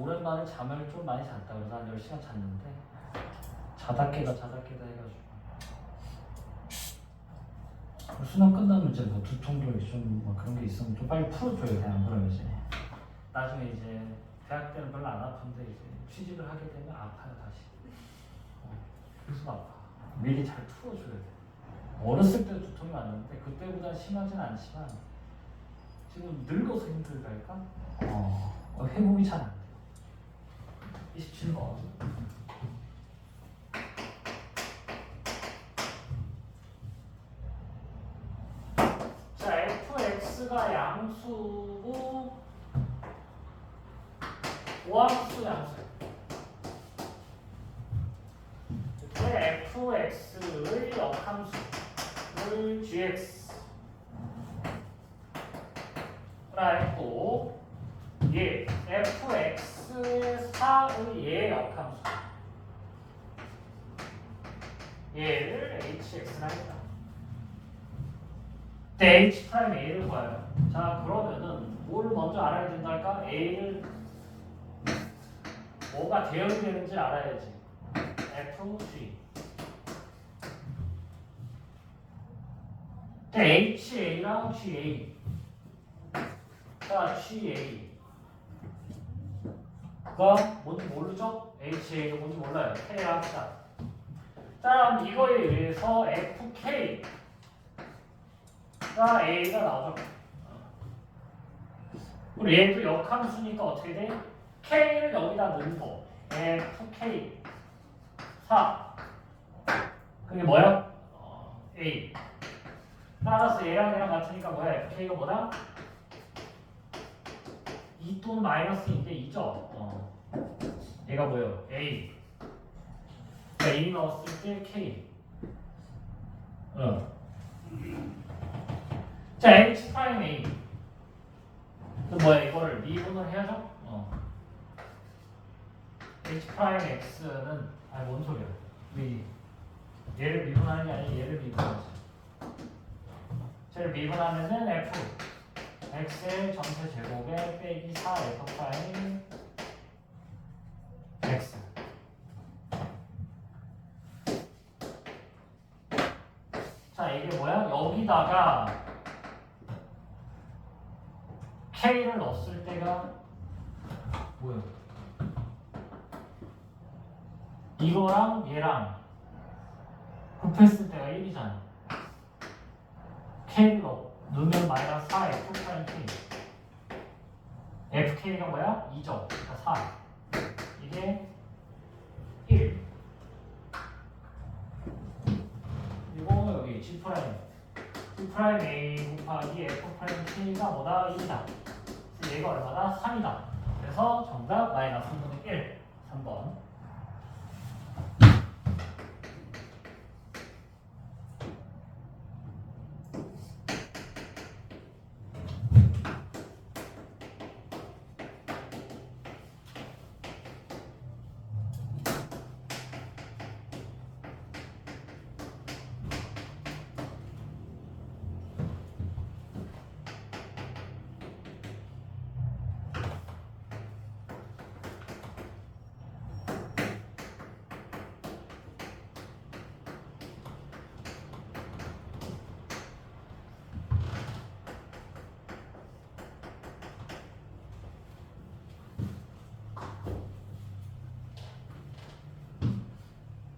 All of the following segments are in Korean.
오랜만에 잠을 좀 많이 잤다 그래서 한 10시간 잤는데 자다 깨다 자다 깨다 해가지고. 수능 끝나면 이제 뭐 두통도 좀뭐 그런 게 있으면 좀 빨리 풀어줘요 그냥 안 그러면 이제. 나중에 이제 대학 때는 별로 안 아픈데 이제 취직을 하게 되면 아파요 다시. 어, 계속 아파. 미리 잘 풀어줘야 돼. 어렸을 때 두통이 왔는데 그때보다 심하진 않지만 지금 늙어서 힘들달까? 어, 어, 회복이 잘 안 돼요 27번 자, fx가 양수고 오함수 양수. 이때 fx의 역함수를 gx 라 했고 얘 fx 의 4의 얘 역함수 얘를 hx라 했다. 때 h 프라임 a를 구해요. 자 그러면은 뭘 먼저 알아야 된달까? a를 뭐가 대응이 되는지 알아야지. f g. 때 h a랑 g a. 자 g 그거 뭔지 모르죠? h a가 뭔지 몰라요. k 합시다. 자 그럼 이거에 의해서 f k. 가 A가 나오죠. 우리 얘도 역함수니까 어떻게 돼? K를 여기다 넣은 거. FK 4. 그게 뭐야? 어, A. 따라서 얘랑 얘랑 같으니까 뭐야? FK가 뭐다? 2 또는 마이너스 인데 2죠? 어. 얘가 뭐예요? A. 그러니까 A 넣었을 때 K. 어. 자, h 프라임 a. 그 뭐야 이거를 미분을 해야죠? 어. h 프라임 x는 아니 뭔 소리야? 미 얘를 미분하는 게 아니라 얘를 미분하지. 쟤를 미분하면은 f x의 전체 제곱에 빼기 4 f 프라임 x. 자 이게 뭐야? 여기다가 K를 넣었을 때가 뭐야? 이거랑 얘랑 곱했을 때가 1이잖아. K를 넣, 넣으면 마이너스 4 F 프라임 K. FK가 뭐야? 2죠. 그러니까 4. 이게 1. 이거 여기 G 프라임. G 프라임 A 곱하기 F 프라임 K가 뭐다? 1이다. 그래서 얘가 얼마다? 3이다. 그래서 정답 마이너스 3분의 1. 3번.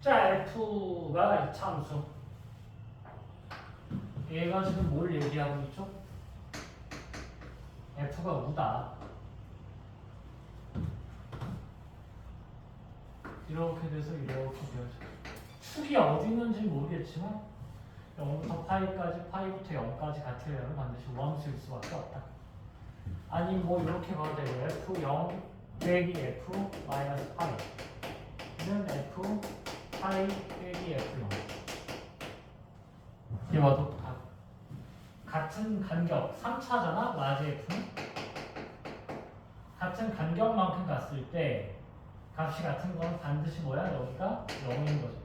자, F가 이차함수. 얘가 지금 뭘 얘기하고 있죠? F가 우다. 이렇게 돼서 이렇게 되어져. 축이 어디 있는지 모르겠지만 0부터 파이까지, 파이부터 0까지 같은 애는 반드시 우함수일 수밖에 없다. 아니 뭐 이렇게 봐도 되고 F0 빼기 F 마이너스 파이는 F 파이 빼기 F0 이게 봐도 가- 같은 간격 3차잖아? 라지 F는 같은 간격만큼 갔을 때 값이 같은 건 반드시 뭐야? 여기가 0인 거죠.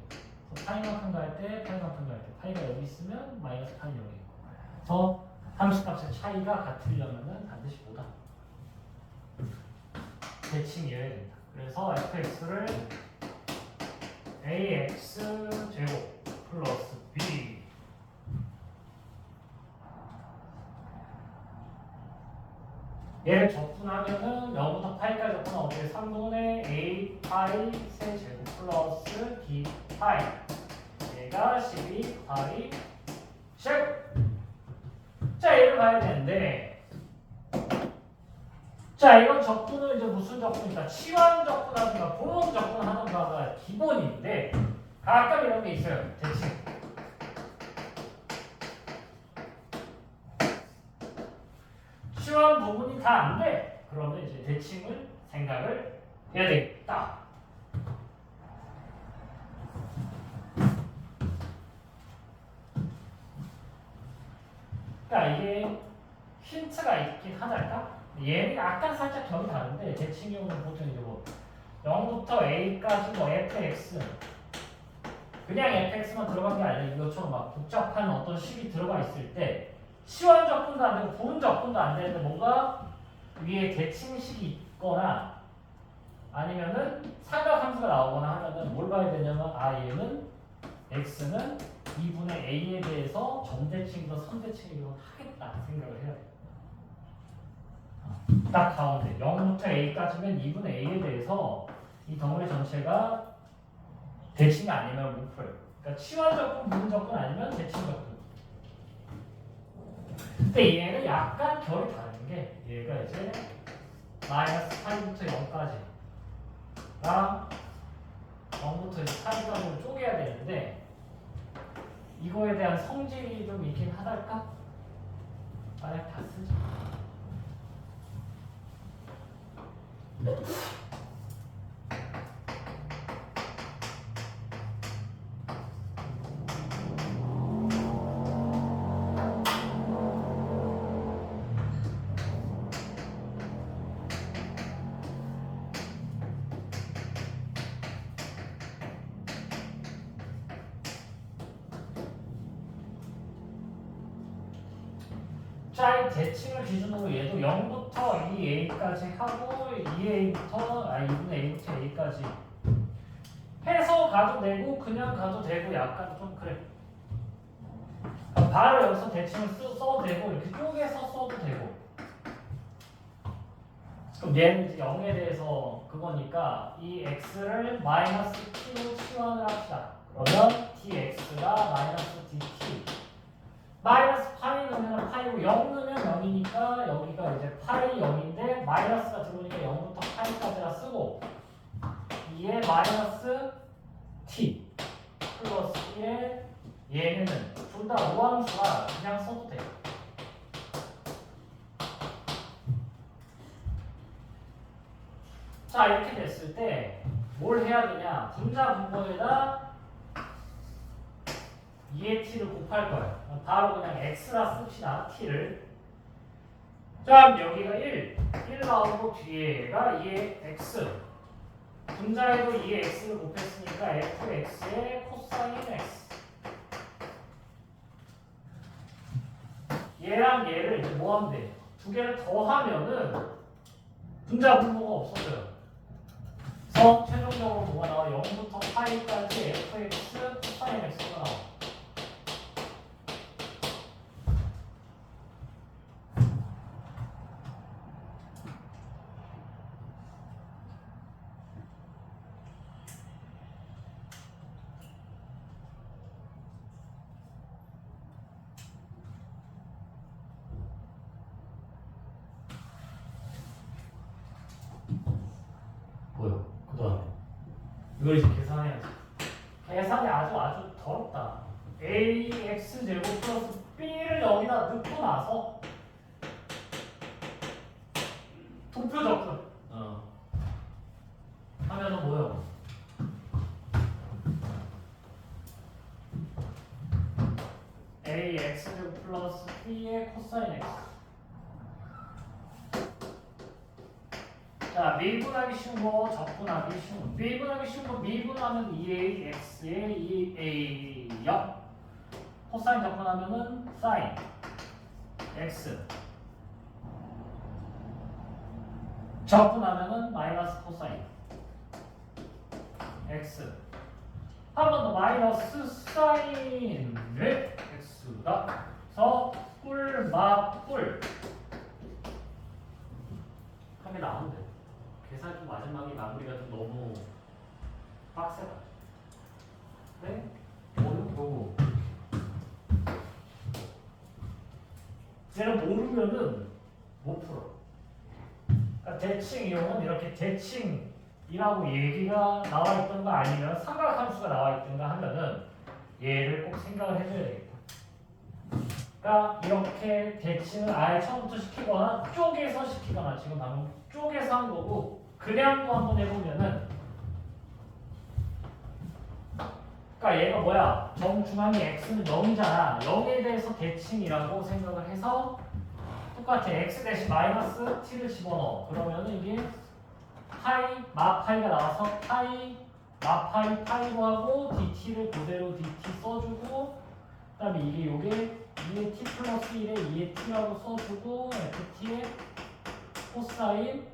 그래서 파이만큼 갈 때 파이만큼 갈 때 파이가 여기 있으면 마이너스 파이 여기 있고 더 함수값의 차이가 같으려면은 반드시 보다. 대칭이어야 된다. 그래서 fx를 ax 제곱 플러스 b. 얘를 적분하면은 0부터 8까지 적분하면 어떻게 3분의 a 파이 세 제곱 플러스 b 파이. 얘가 12 파이 제곱 자 얘를 봐야 되는데 자 이건 적분은 이제 무슨 적분이다 치환 적분하든가 분원 적분하든가가 기본인데 가끔 이런 게 있어요 대칭 치환 부분이 다 안 돼. 그러면 이제 대칭을 생각을 해야 되겠다. 그러니까 이게 힌트가 있긴 하달까? 얘는 약간 살짝 결이 다른데 대칭형은 보통 이제 뭐 0부터 A까지 뭐 fx 그냥 fx만 들어간 게 아니라 이것처럼 막 복잡한 어떤 식이 들어가 있을 때 시원 적분도 안 되고 부분 적분도 안 되는데 뭔가 위에 대칭식이 있거나 아니면은 삼각함수가 나오거나 하면은 뭘 봐야 되냐면 아 얘는 x는 2분의 a에 대해서 정대칭이든 선대칭이든 하겠다 생각을 해야 돼. 어, 딱 가운데 0부터 a까지면 2분의 a에 대해서 이 덩어리 전체가 대칭이 아니면 못 풀어요. 그러니까 치환 적분, 부분 적분 아니면 대칭 적분. 근데 얘는 약간 결이 다른 게 얘가 이제 마이너스 8부터 0까지 랑 0부터 이제 8까지를 쪼개야 되는데 이거에 대한 성질이 좀 있긴 하달까? 만약 다 쓰 Thank you. 이 대칭을 기준으로 얘도 0부터 2a까지 하고 2a부터 아 2분의 a부터 a까지 해서 가도 되고 그냥 가도 되고 약간 좀 그래. 그러니까 바로 여기서 대칭을 쓰, 써도 되고 이렇게 쪼개서 써도 되고. 그럼 얘는 이제 0에 대해서 그거니까 이 x를 마이너스 t로 치환을 합시다. 그러면 dx가 마이너스 dt 마이너스 파이 넣으면 파이고 0 넣으면 0이니까 여기가 이제 파이 0인데 마이너스가 들어오니까 0부터 파이까지라 쓰고 2에 마이너스 t 플러스 1에 얘는 둘 다 무함수라 그냥 써도 돼요. 자 이렇게 됐을 때 뭘 해야 되냐 분자 분모에다 2의 t를 곱할 거예요. 바로 그냥 x라 씁시다. t를. 자, 여기가 1. 1 나오고 뒤에가 2의 x. 분자에도 2의 x를 곱했으니까 fx의 코사인 x. 얘랑 얘를 이제 뭐 하면 돼? 두 개를 더하면은 분자 분모가 없어져요. 그래서 최종적으로 뭐가 나와? 0부터 파이까지 fx 코사인 x가 나와. 뭐요? 그 다음에 이걸 이제 계산해야지 계산이 아주 아주 더럽다 ax 제곱 플러스 b를 여기다 넣고 나서 도표 접근 어. 하면은 뭐요? ax 제곱 플러스 b의 코사인 x 자, 미분하기 쉬운 거, 적분하기 쉬운 거. 미분하기 쉬운 거, 미분하면 2ax에 2a 0. 코사인 적분하면은 사인. x 접근하면은 마이너스 코사인 x 한 번 더 마이너스 사인 네 x다 그래서 꿀맛 꿀 하게 나오는데 계산 좀 마지막에 마무리가 좀 너무 빡세다 네? 모르고 얘는 모르면은 못 풀어 그러니까 대칭 이용은 이렇게 대칭이라고 얘기가 나와 있던가 아니면 삼각함수가 나와 있던가 하면은 얘를 꼭 생각을 해줘야 되겠다. 그러니까 이렇게 대칭을 아예 처음부터 시키거나 쪼개서 시키거나 지금 방금 쪼개서 한 거고 그냥도 한번 해보면은 그러니까 얘가 뭐야? 정중앙이 x는 0이잖아. 0에 대해서 대칭이라고 생각을 해서 똑같아. x 대신 마이너스 t를 집어넣어. 그러면은 이게 파이 마파이가 나와서 파이 마파이 파이로 하고 dt를 그대로 dt 써주고 그 다음에 이게 요게 2의 t 플러스 1에 2의 t라고 써주고 ft의 코사인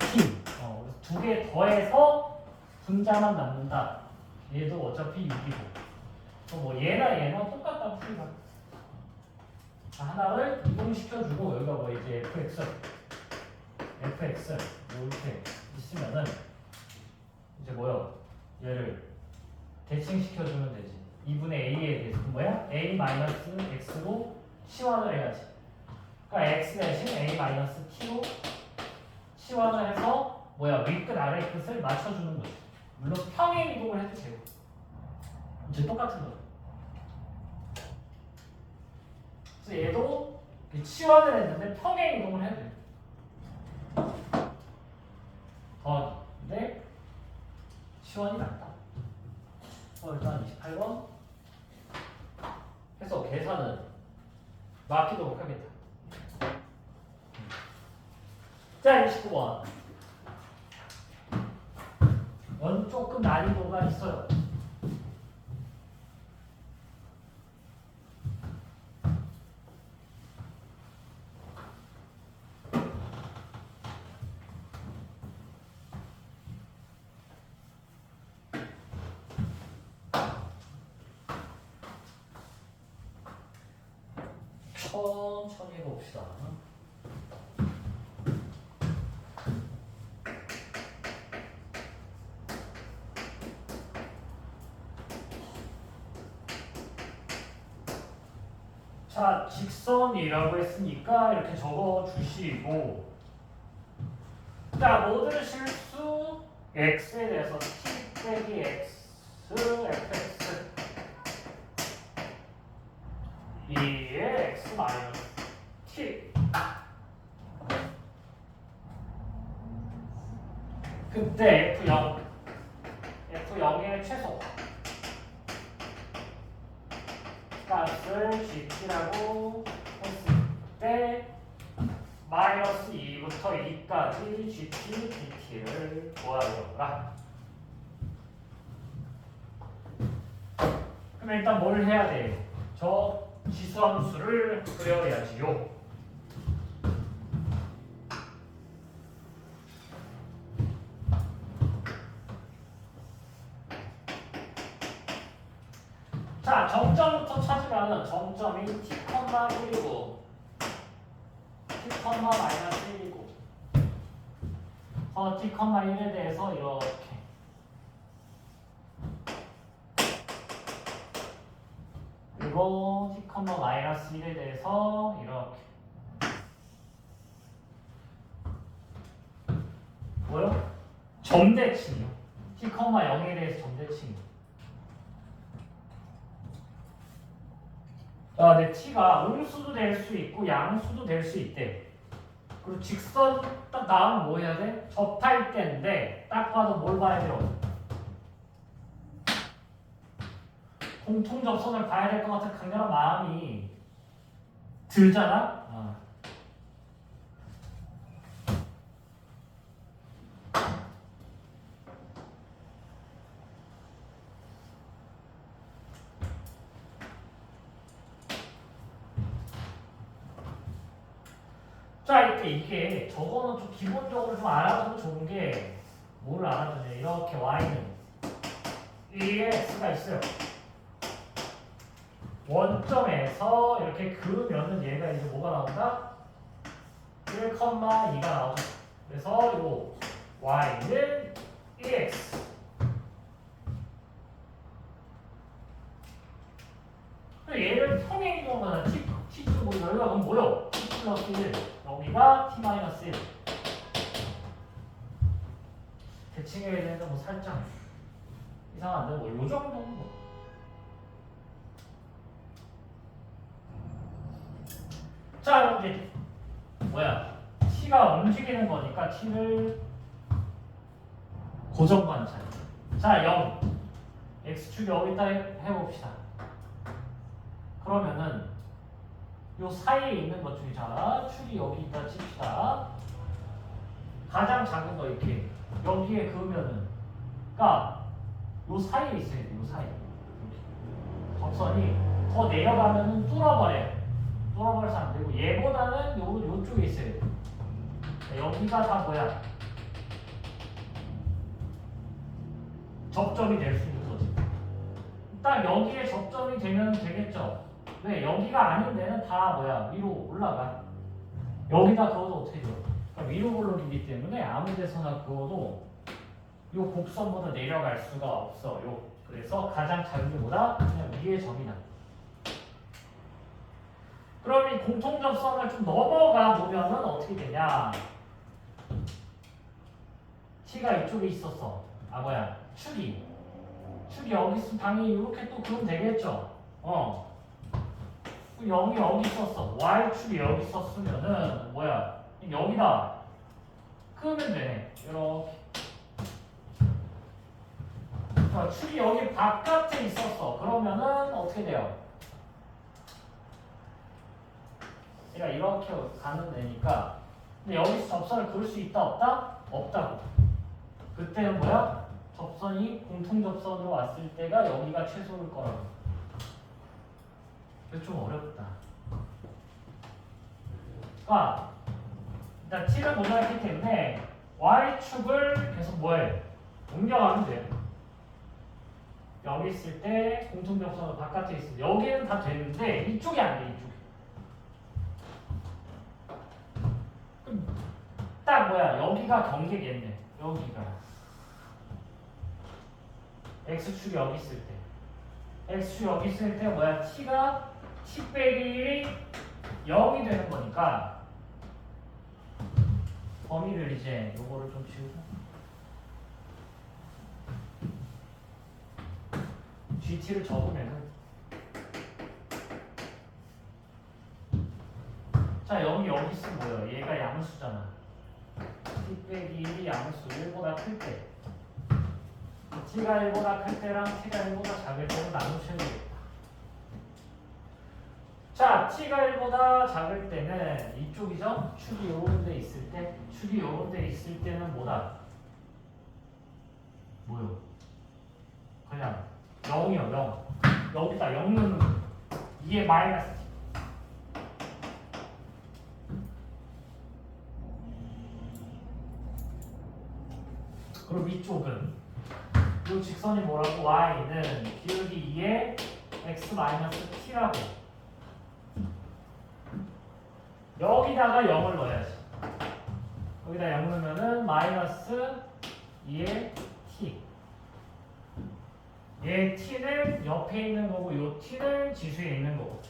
t. 어, 두 개 더해서 분자만 남는다 얘도 어차피 6이고. 또뭐 얘나 얘나 똑같다 풀이가 자, 하나를 이동시켜주고 여기가 뭐 이제 fx fx 뭐 이렇게 있으면은 이제 뭐요? 얘를 대칭시켜주면 되지. 2분의 a에 대해서. 그 뭐야? A 마이너스 x로 치환을 해야지. 그러니까 x 대신 a 마이너스 t로 치환을 해서 뭐야? 윗끝 아래 끝을 맞춰주는 거지 물론 평행 이동을 해도 되고 이제 똑같은 거죠 그래서 얘도 치환을 했는데 평행 이동을 해야 돼요. 더, 근데 치환이 낫다. 어, 일단 28번 해서 계산은 맡기도록 하겠다. 자, 29번. 원 조금 난이도가 있어요. 천천히 해봅시다. 자, 직선이라고 했으니까 이렇게 적어 주시고. 자, 모든 실수 x에 대해서 t 빼기 x, fx 2의 x 마이너스 t. 그때 F0 F0의 최소 값을 gt라고 했을 때 마이너스 2부터 2까지 gt, dt를 구하여라 그럼 일단 뭘 해야 돼? 저 지수함수를 그려야지요. 자, 정점부터 찾으면 정점이 t, 1이고 t, 마이너스 1이고 어, t, 1에 대해서 이렇게 그리고 t, 마이너스 1에 대해서 이렇게 뭐요? 점대칭이요. t, 0에 대해서 점대칭이요. 아, 네, t가 음수도 될 수 있고 양수도 될 수 있대. 그리고 직선 딱 나오면 뭐 해야 돼? 접할 때인데 딱 봐도 뭘 봐야 돼요? 공통 접선을 봐야 될 것 같은 강렬한 마음이 들잖아. 어. 자 이렇게 이게 저거는 좀 기본적으로 좀 알아두면 좋은 게 뭐를 알아두냐 이렇게 y는 위에 x가 있어요. 원점에서 이렇게 그으면은 얘가 이제 뭐가 나온다? 1,2가 나오죠. 그래서 요 y는 2x 살짝 이상한데 뭐 요 정도는 뭐 자, 이제 뭐야? t가 움직이는 거니까 t를 고정 관찰. 자, 0. x축 여기다 해- 해봅시다. 그러면은 요 사이에 있는 것 중에 자 축이 여기 있다 칩시다. 가장 작은 거 이렇게 여기에 그으면은 그러니까 요 사이에 있어야 돼. 요 사이. 접선이 더 내려가면은 뚫어버려요. 뚫어버려서 안 되고 얘보다는 요 요쪽에 있어야 돼. 여기가 다 뭐야? 접점이 될 수 있는 거지. 딱 여기에 접점이 되면 되겠죠. 왜 여기가 아닌 데는 다 뭐야 위로 올라가. 여기다 그어도 어떻게 돼요? 그러니까 위로 올라가기 때문에 아무 데서나 그어도 요 곡선보다 내려갈 수가 없어요. 그래서 가장 작은 게보다 그냥 위에 점이다. 그럼 이 공통 접선을 좀 넘어가 보면은 어떻게 되냐? t가 이쪽에 있었어. 아 뭐야? 축이 축이 여기 있으면 당연히 이렇게 또 그으면 되겠죠. 어. 0이 여기 있었어. y축이 여기 있었으면은 뭐야? 여기다 그으면 되네. 이렇게. 자, 축이 여기 바깥에 있었어. 그러면은 어떻게 돼요? 얘가 이렇게 가는 데니까 근데 여기서 접선을 그을 수 있다 없다? 없다고. 그때는 뭐야? 접선이 공통 접선으로 왔을 때가 여기가 최소일 거라고. 이거 좀 어렵다. 아, 일단 t를 모자랐기 때문에 y축을 계속 뭐해? 옮겨가면 돼요. 여기 있을 때 공통 접선으로 바깥에 때 여기는 다 되는데 이쪽이 안 돼. 그럼 딱 뭐야? 여기가 경계겠네. 여기가. x축이 여기 있을 때. x축이 여기 있을 때 뭐야? t가 t 빼기 1이 0이 되는 거니까 범위를 이제 요거를 좀 지우고 GT를 적으면은 자 여기 여기 있으면 뭐예요? 얘가 양수잖아 t 빼기 1이 양수 1보다 클 때 t가 1보다 클 때랑 t가 1보다 작을 때는 나누셔야 되겠다 자 t가 1보다 작을 때는 이쪽이죠? 축이 요런 데 있을 때 축이 요런 데 있을 때는 뭐다? 뭐요? 그냥 0이요 0 여기다 0 넣는 거 2에 마이너스. 그럼 이쪽은 이 직선이 뭐라고? y는 기울기 2에 x 마이너스 t라고. 여기다가 0을 넣어야지. 여기다 0 넣으면은 마이너스 2에 t 얘 t는 옆에 있는 거고 요 t는 지수에 있는 거고.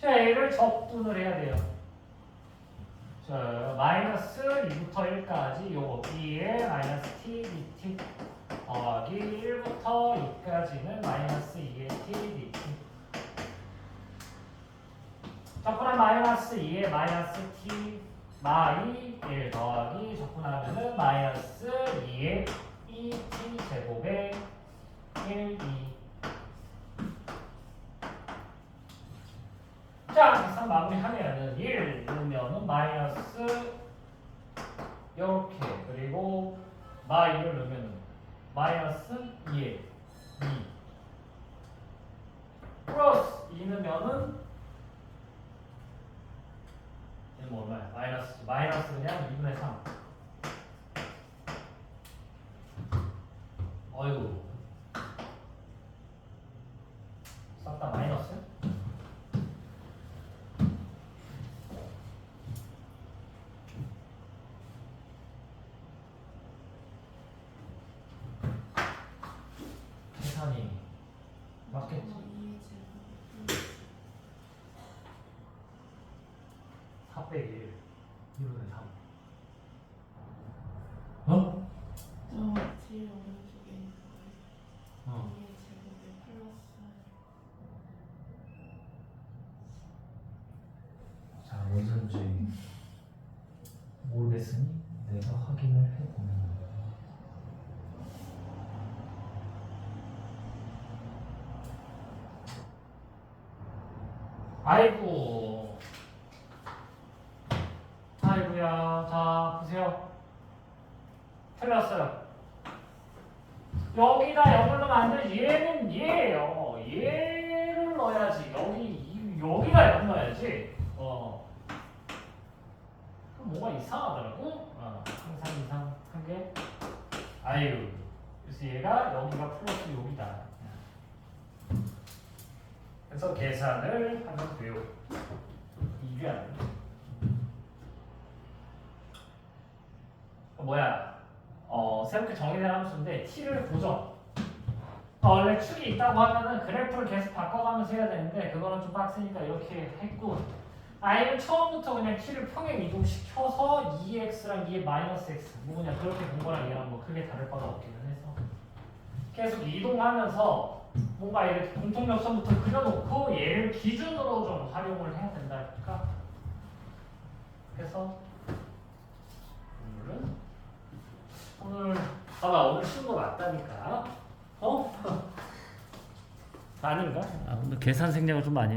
자 얘를 적분을 해야 돼요. 자 마이너스 2부터 1까지 요거 2에 마이너스 t dt 더하기 1부터 2까지는 마이너스 2에 t dt 적분하면 마이너스 2에 마이너스 t 마이 1 더하기 적분하면은 마이너스 2에 아이고. 싹 다 마이너스? 계산이 어, 맞겠지 사 빼기 1분의 3 자, 원선지 모르겠으니 내가 확인을 해보면 아이고 아이고야 자 보세요 틀렸어요 여기다 0을 넣으면 안 되지 얘는 얘예요 얘를 넣어야지 여기 이- 여기가 0 넣어야지 어 그럼 뭐가 이상하더라고 어, 항상 이상한 게 아유 그래서 얘가 여기가 플러스 여기다 그래서 계산을 하면 돼요 이게 안 돼. 어, 뭐야? 어, 새롭게 정의된 함수인데 t를 고정 어, 원래 축이 있다고 하면은 그래프를 계속 바꿔가면서 해야 되는데 그거는 좀 빡세니까 이렇게 했고 아니면 처음부터 그냥 t를 평행 이동시켜서 2x랑 2의 마이너스 x 뭐 그냥 그렇게 본 거랑 얘랑 뭐 크게 다를 바가 없기는 해서 계속 이동하면서 뭔가 이렇게 공통역선부터 그려놓고 얘를 기준으로 좀 활용을 해야 된다니까? 그래서 오늘은 오늘 봐봐 오늘 쉬운 거 맞다니까 어? 아닌가? 아 오늘 계산 생략을 좀 많이